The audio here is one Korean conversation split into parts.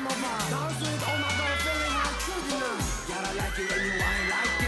vibe. Dance with all my girl feeling how true. Gotta like it when you whine like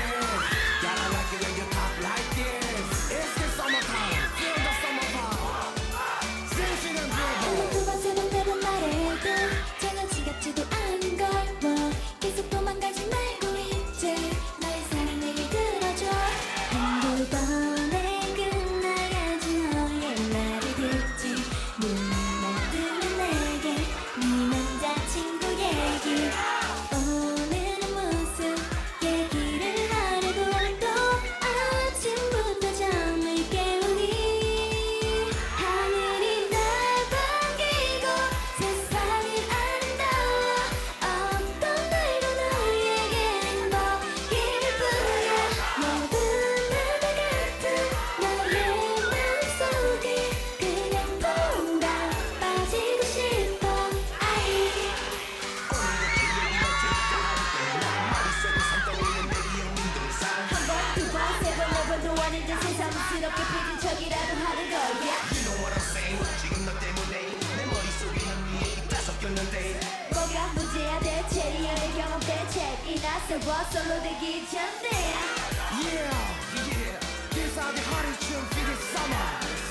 아닌데 새삼스럽게 피진 척이라도 하는 거야 You know what I'm saying 지금 너 때문에 내 머릿속에는 네 얘기 다 섞였는데 뭐가 문제야 대체 리얼의 경험 대책이나 써봐 솔로 되기 전에 Yeah, yeah. Tunes for this summer.